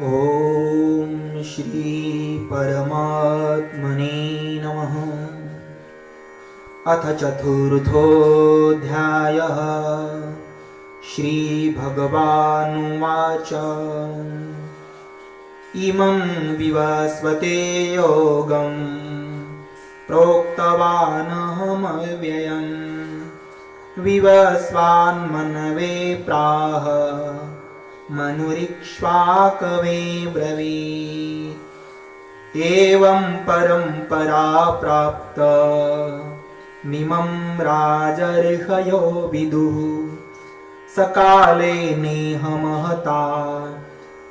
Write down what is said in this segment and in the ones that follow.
ॐ श्रीपरमात्मने नमः। अथ चतुर्थोऽध्यायः। श्रीभगवानुवाच इमं विवस्वते योगं प्रोक्तवानहमव्ययम् विवस्वान्मनवे प्राह मनुरिक्ष्वाकवे ब्रवी। एवं परम्परा प्राप्त। मिमं राजर्षयो विदुः। सकाले नेहमहता।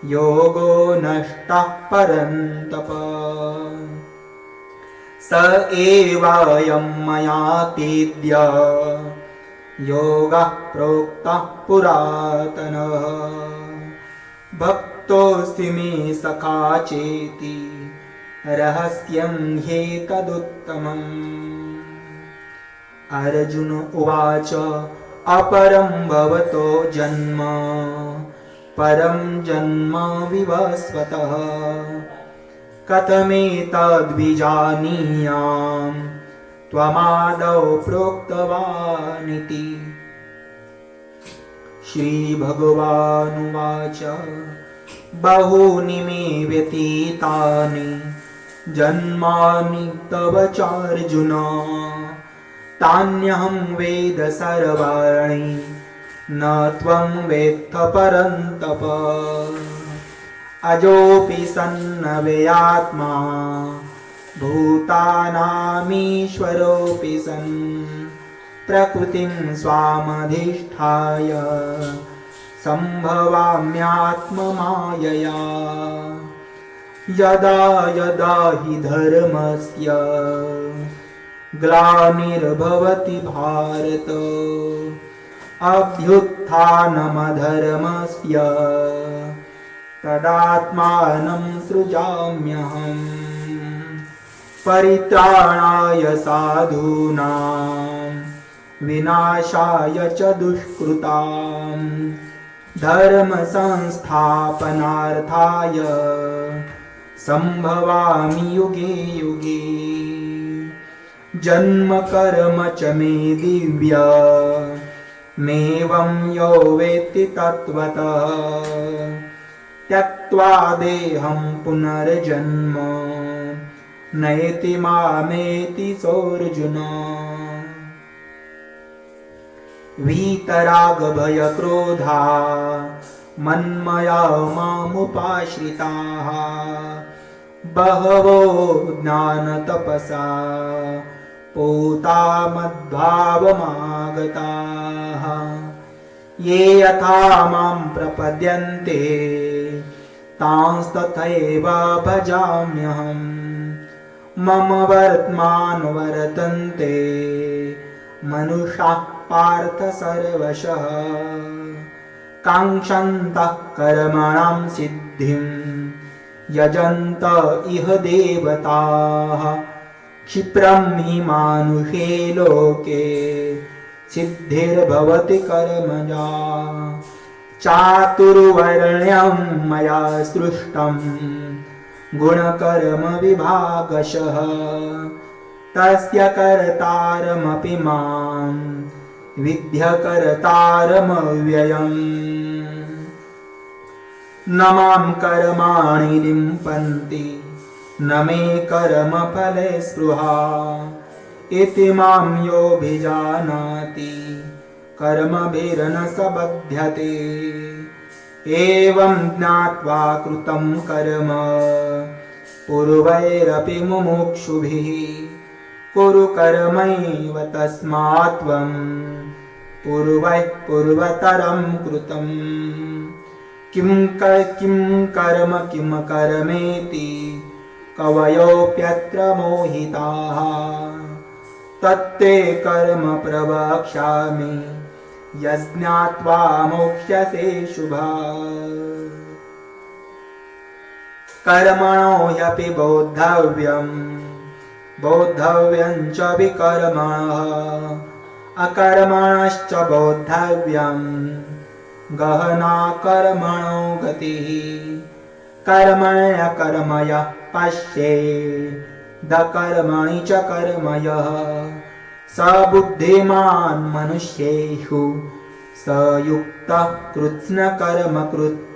योगो नष्टः परन्तप। स एवायं मया तेद्य। योगः प्रोक्तः पुरातनः भक्तोऽसि मे सखा चेति। रहस्यं ह्येतदुत्तमम् अर्जुन उवाच अपरं भवतो जन्म। परं जन्म विवस्वतः। कथमेतद्विजानीयां त्वमादौ प्रोक्तवानिति श्रीभगवानुवाच। बहूनि मे व्यतीतानि जन्मानि तव चार्जुन। तान्यहं वेद सर्वाणि न त्वं वेत्थ परन्तप। अजोऽपि सन्नव्ययात्मा भूतानामीश्वरोऽपि सन् प्रकृतिं स्वामधिष्ठाय सम्भवाम्यात्ममायया। यदा यदा हि धर्मस्य ग्लानिर्भवति भारत अभ्युत्थानमधर्मस्य तदात्मानं सृजाम्यहम्। परित्राणाय साधूनां विनाशाय च दुष्कृताम्। धर्मसंस्थापनार्थाय सम्भवामि युगे युगे। जन्म कर्म च मे दिव्य। मेवं यो वेत्ति तत्त्वतः। त्यक्त्वा देहं पुनर्जन्म। नयति मामेति सोऽर्जुन। वीतरागभयक्रोधा मन्मया मामुपाश्रिताः। बहवो ज्ञानतपसा पूता मद्भावमागताः ये यथा मां प्रपद्यन्ते तांस्तथैव भजाम्यहम्। मम वर्त्मानुवर्तन्ते मनुषाः पार्थ सर्वशः काङ्क्षन्तः कर्मणां सिद्धिं यजन्त इह देवताः। क्षिप्रं हि मानुषे लोके सिद्धिर्भवति कर्मजा। चातुर्वर्ण्यं मया सृष्टम् गुणकर्मविभागशः तस्य कर्तारमपि माम् विद्यकर्तारमव्ययम् न मां कर्माणि लिम्पन्ति न मे कर्मफले स्पृहा। इति मां कर्मभिर्न स बध्यते एवं ज्ञात्वा कृतं कर्म पूर्वैरपि मुमुक्षुभिः कुरु कर्मैव तस्मात् त्वं पूर्वैः पूर्वतरं कृतम्। किं किं कर्म किं कर्मेति कवयोऽप्यत्र मोहिताः। तत्ते कर्म प्रवक्ष्यामि यज्ञात्वा मोक्ष्यसे शुभा कर्मणो ह्यपि बोद्धव्यम् बौद्धव्यञ्च विकर्मणः अकर्मणश्च बौद्धव्यं गहना कर्मणो गतिः कर्मण्यकर्मय पश्ये। दकर्मणि च कर्मयः। स बुद्धिमान् मनुष्येषु। स युक्तः कृत्स्नकर्मकृत्।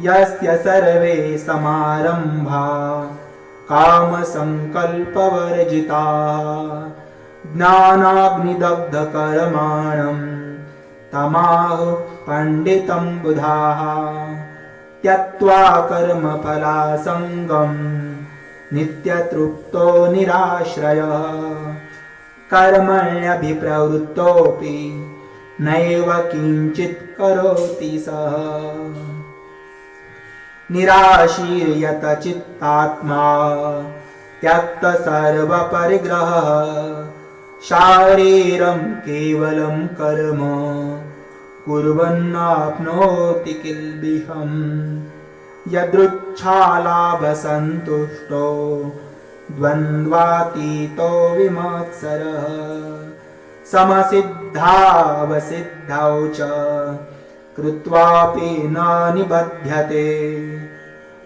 यस्य सर्वे समारम्भा। कामसङ्कल्पवर्जिता ज्ञानाग्निदग्धकर्माणम् तमाह पण्डितं बुधाः। त्यक्त्वा कर्मफलासङ्गम् नित्यतृप्तो निराश्रयः। कर्मण्यभिप्रवृत्तोऽपि नैव किञ्चित् करोति सः निराशीर्यतचित्तात्मा त्यक्तसर्वपरिग्रहः शारीरं केवलं कर्म। कुर्वन्नाप्नोति किल्बिहम् यदृच्छालाभसन्तुष्टो। द्वन्द्वातीतो विमत्सरः। समसिद्धावसिद्धौ च कृत्वापि न निबध्यते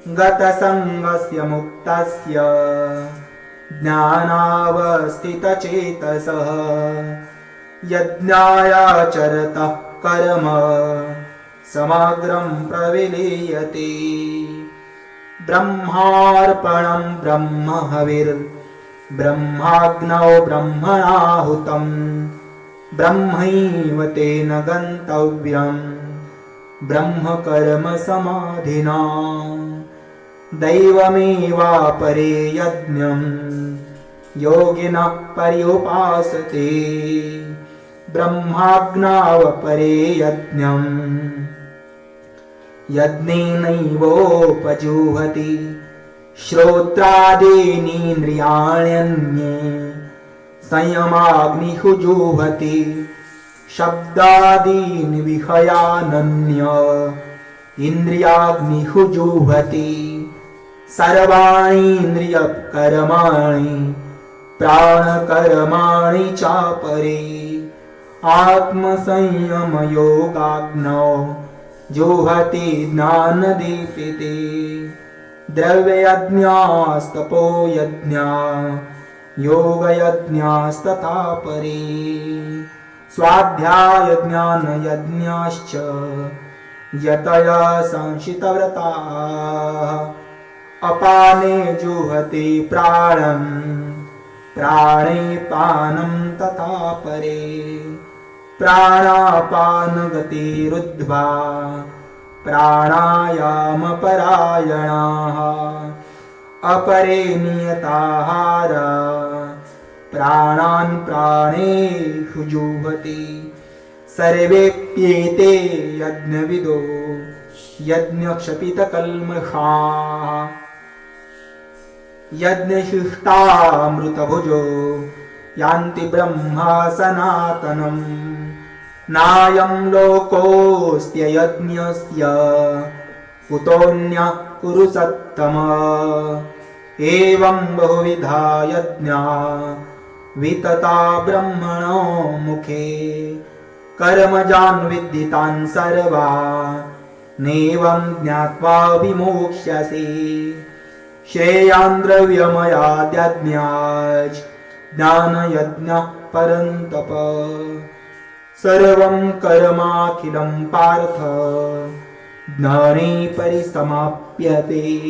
गतसङ्गस्य मुक्तस्य ज्ञानावस्थितचेतसः। यज्ञायाचरतः कर्म समग्रं प्रविलीयते। ब्रह्मार्पणं ब्रह्महविर्ब्रह्माग्नौ ब्रह्मणाहुतं ब्रह्मैव तेन गन्तव्यम् ब्रह्मकर्मसमाधिना। दैवमेवापरे यज्ञम् योगिनः पर्युपासते। ब्रह्माग्नावपरे यज्ञम् यज्ञेनैवोपजुहति। श्रोत्रादीनीन्द्रियाण्यन्ये संयमाग्निहुजुहति शब्दादीन् विहयानन्य इन्द्रियाग्निहुजुहति सर्वाणीन्द्रियकर्माणि प्राणकर्माणि चापरे आत्मसंयमयोगाग्नौ जुहति ज्ञानदीपिते द्रव्ययज्ञास्तपो यज्ञा योगयज्ञास्तथा परे स्वाध्यायज्ञानयज्ञाश्च यतया संशितव्रताः। अपाने जुहति प्राणम् प्राणे पानं तथा परे। प्राणापानगतिरुद्ध्वा प्राणायामपरायणाः। अपरे नियताहार प्राणान् प्राणेषु जुहति सर्वेऽप्येते यज्ञविदो यज्ञक्षपितकल्मषाः। यज्ञशिष्टामृतभुजो यान्ति ब्रह्मा सनातनम् नायं लोकोऽस्त्ययज्ञस्य कुतोऽन्यः कुरु सत्तम। एवं बहुविधा यज्ञा वितता ब्रह्मणो मुखे। कर्मजान्विद्धितान् सर्वा। नेवं ज्ञात्वा विमोक्ष्यसि। श्रेयान्द्रव्यमयाद्यज्ञाज् ज्ञानयज्ञः परन्तप। सर्वं कर्माखिलं पार्थ। ज्ञाने परिसमाप्यते।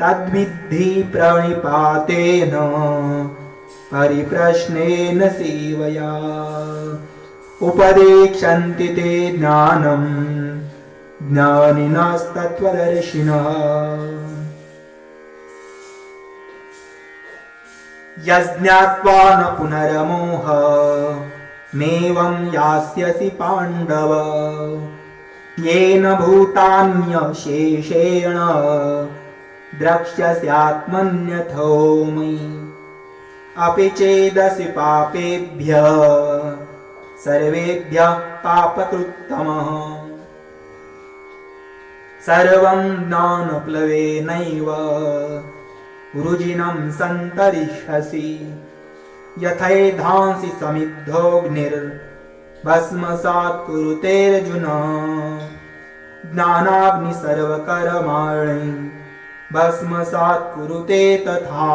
तद्विद्धि प्रणिपातेन परिप्रश्नेन सेवया। उपदेक्षन्ति ते ज्ञानम् ज्ञानिनस्तत्त्वदर्शिनः। यज्ञात्वा न पुनरमोह। मेवं यास्यसि पाण्डव। येन भूतान्यशेषेण द्रक्ष्यस्यात्मन्यथो मयि अपि चेदसि पापेभ्य सर्वेभ्यः पापकृत्तमः। सर्वं ज्ञानप्लवेनैव रुजिनं सन्तरिष्यसि। यथैधांसि समिद्धोऽग्निर्भस्मसात् कुरुतेऽर्जुन ज्ञानाग्नि भस्मसात् कुरुते तथा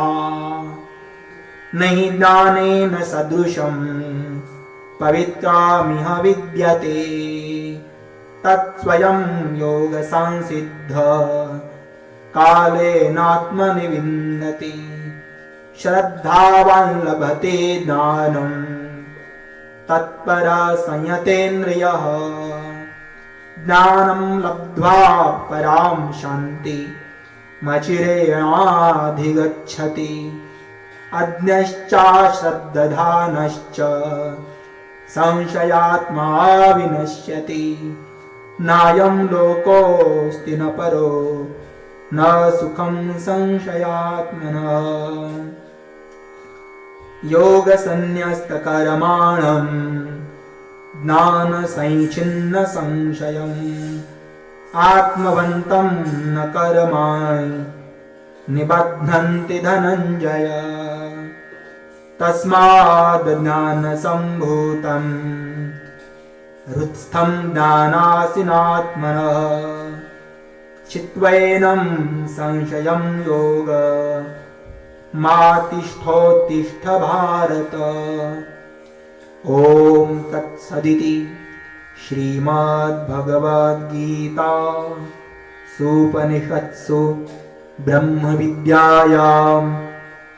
न हि ज्ञानेन सदृशम् पवित्रामिह विद्यते। तत्स्वयं योगसंसिद्ध। कालेनात्मनि विन्दति श्रद्धावान् लभते ज्ञानम् तत्परा संयतेन्द्रियः। ज्ञानं लब्ध्वा परां शान्ति। मचिरेणाधिगच्छति अज्ञश्चाश्रद्दधानश्च संशयात्मा विनश्यति। नायं लोकोऽस्ति न परो। न सुखं संशयात्मनः। योगसन्न्यस्तकर्माणम्। ज्ञानसञ्छिन्नसंशयम् आत्मवन्तं न कर्माणि निबध्नन्ति धनञ्जय। तस्माद् ज्ञानसम्भूतम् हृत्स्थं ज्ञानासिनात्मनः। चित्वैनं संशयं योग। मा तिष्ठोत्तिष्ठ भारत ॐ तत्सदिति श्रीमद्भगवद्गीता। सुपनिषत्सु ब्रह्मविद्यायां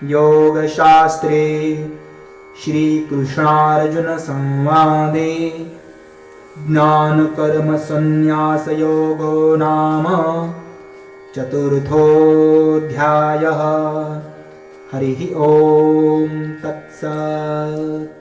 योगशास्त्रे श्रीकृष्णार्जुनसंवादे ज्ञानकर्मसन्न्यासयोगो नाम चतुर्थोऽध्यायः। हरिः ॐ तत्सत्